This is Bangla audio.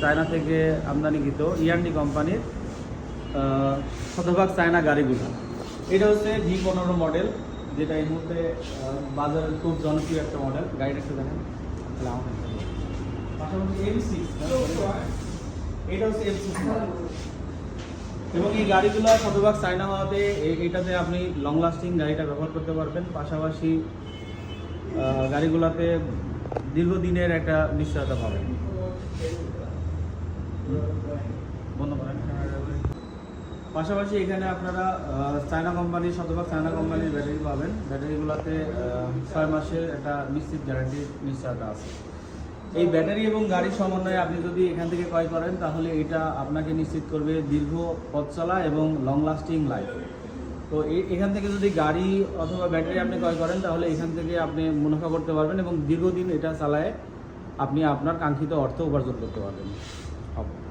চায়না থেকে আমদানিকৃত ইয়ান্ডি কোম্পানির শতভাগ চায়না গাড়িগুলো। এটা হচ্ছে ভি পনেরো মডেল যেটা এই মুহূর্তে আহ, বাজারের খুব জনপ্রিয় একটা মডেল গাড়িটা একটু দেখেন। পাশাপাশি এম এটা হচ্ছে এবং এই গাড়িগুলো শতভাগ চায়না হওয়াতে এটাতে আপনি লং লাস্টিং গাড়িটা ব্যবহার করতে পারবেন। পাশাপাশি গাড়িগুলোতে দীর্ঘদিনের একটা নিশ্চয়তা পাবেন। পাশাপাশি এখানে আপনারা চায়না কোম্পানির শতভাগ চায়না কোম্পানির ব্যাটারি পাবেন। ব্যাটারিগুলোতে ছয় মাসের একটা নিশ্চিত গ্যারান্টির নিশ্চয়তা আছে। এই ব্যাটারি এবং গাড়ির সমন্বয়ে আপনি যদি এখান থেকে ক্রয় করেন, তাহলে এটা আপনাকে নিশ্চিত করবে দীর্ঘ পথ চলা এবং লং লাস্টিং লাইফ তো এখান থেকে যদি গাড়ি অথবা ব্যাটারি আপনি ক্রয় করেন, তাহলে এখান থেকে আপনি মুনাফা করতে পারবেন এবং দীর্ঘদিন এটা চালায় আপনি আপনার কাঙ্ক্ষিত অর্থ উপার্জন করতে পারবেন। ครับ